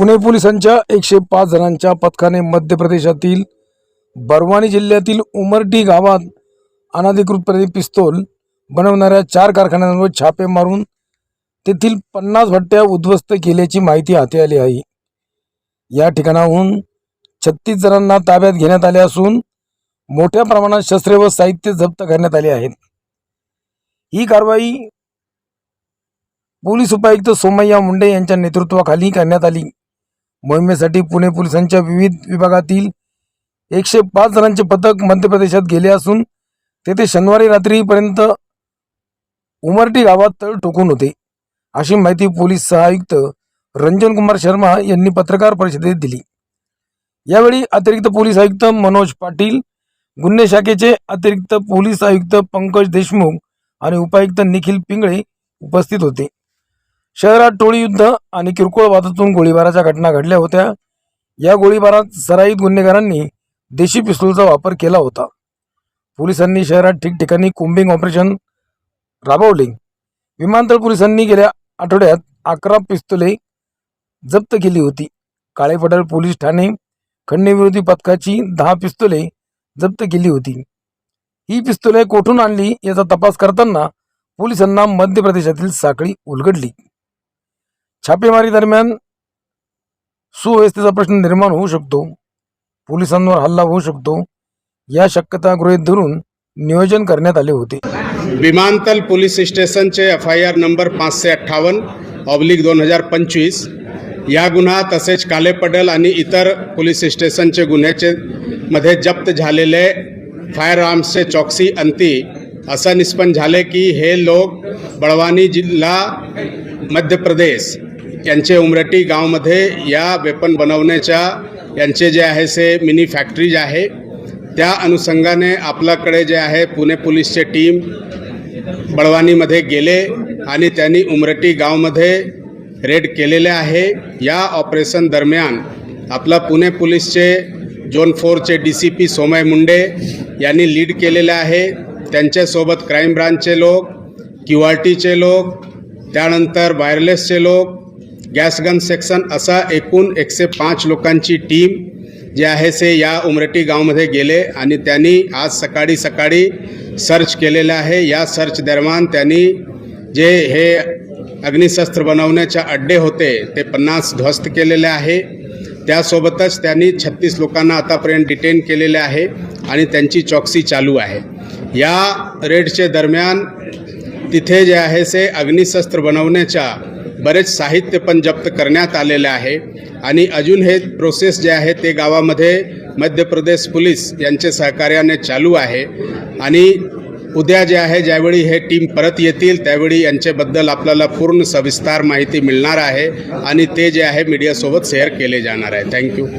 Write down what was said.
पुणे पोलिसांच्या एकशे पाच जणांच्या पथकाने मध्य प्रदेशातील बरवानी जिल्ह्यातील उमरटी गावात अनधिकृतपणे पिस्तोल बनवणाऱ्या चार कारखान्यांवर छापे मारून तेथील पन्नास भट्ट्या उद्ध्वस्त केल्याची माहिती हाती आली आहे. या ठिकाणाहून छत्तीस जणांना ताब्यात घेण्यात आले असून मोठ्या प्रमाणात शस्त्रे व साहित्य जप्त करण्यात आले आहेत. ही कारवाई पोलीस उपायुक्त सोमय्या मुंडे यांच्या नेतृत्वाखाली करण्यात आली. मोहिमेसाठी पुणे पोलिसांच्या विविध विभागातील एकशे पाच जणांचे पथक मध्य प्रदेशात गेले असून तेथे शनिवारी रात्रीपर्यंत उमरटी गावात तळ ठोकून होते. अशी माहिती पोलीस सहायुक्त रंजन कुमार शर्मा यांनी पत्रकार परिषदेत दिली. यावेळी अतिरिक्त पोलीस आयुक्त मनोज पाटील गुन्हे शाखेचे अतिरिक्त पोलीस आयुक्त पंकज देशमुख आणि उपायुक्त निखिल पिंगळे उपस्थित होते. शहरात टोळी युद्ध आणि किरकोळ वादातून गोळीबाराच्या घटना घडल्या होत्या. या गोळीबारात सराईत गुन्हेगारांनी देशी पिस्तूलचा वापर केला होता. पोलिसांनी शहरात ठिकठिकाणी कोम्बिंग ऑपरेशन राबवले. विमानतळ पोलिसांनी गेल्या आठवड्यात अकरा पिस्तुले जप्त केली होती. काळेपडळ पोलीस ठाणे खंडविरोधी पथकाची दहा पिस्तुले जप्त केली होती. ही पिस्तुले कोठून आणली याचा तपास करताना पोलिसांना मध्य प्रदेशातील साखळी उलगडली. छापेमारी दरम्यान सुव्यवस्थेचा प्रश्न निर्माण होऊ शकतो. पोलिसांवर हल्ला होऊ शकतो. या शक्यता गृहीत धरून नियोजन करण्यात आले होते. विमानतल पोलीस स्टेशनचे एफ आय आर नंबर पाचशे अठ्ठावन्न ऑब्लिक दोन हजार पंचवीस. या गुन्हा तसेच कालेपडल आणि इतर पोलीस स्टेशनचे गुन्ह्याचे मध्ये जप्त झालेले फायर आर्म्सचे चौकसी अंती असं निष्पन्न झाले की हे लोक बळवानी जिल्हा मध्य प्रदेश यांचे उमरटी गावमध्ये या वेपन बनवण्याच्या यांचे जे आहे से मिनी फॅक्टरीज आहे त्या अनुषंगाने आपल्याकडे जे आहे पुणे पोलीसचे टीम बळवानीमध्ये गेले आणि त्यांनी उमरटी गावमध्ये रेड केलेले आहे. या ऑपरेशन दरम्यान आपला पुणे पोलीसचे zone फोरचे D C P Somay Munde यांनी लीड केलेले आहे. त्यांच्यासोबत क्राईम ब्रांचचे लोक क्यू आर टीचे लोक त्यानंतर वायरलेसचे लोक गॅस गन सेक्शन असा एकूण एकशे पाच लोकांची टीम जे आहे से या उमरटी गावमध्ये गेले आणि त्यांनी आज सकाळी सकाळी सर्च केलेलं आहे. या सर्च दरम्यान त्यांनी जे हे अग्निशस्त्र बनवण्याच्या अड्डे होते ते पन्नास ध्वस्त केलेले आहे. त्यासोबतच त्यांनी छत्तीस लोकांना आतापर्यंत डिटेन केलेले आहे आणि त्यांची चौकसी चालू आहे. या रेडचे दरम्यान तिथे जे आहे से अग्निशस्त्र बनवण्याच्या बरेच साहित्य पण जप्त करण्यात आलेले आहे. आणि अजून हे प्रोसेस जे आहे ते गावामध्ये मध्य प्रदेश पोलीस यांचे सहकार्याने चालू आहे. आणि उद्या जे आहे ज्यावेळी हे टीम परत येतील त्यावेळी यांच्याबद्दल आपल्याला पूर्ण सविस्तार माहिती मिळणार आहे. आणि ते जे आहे मीडियासोबत शेअर केले जाणार आहे. थँक्यू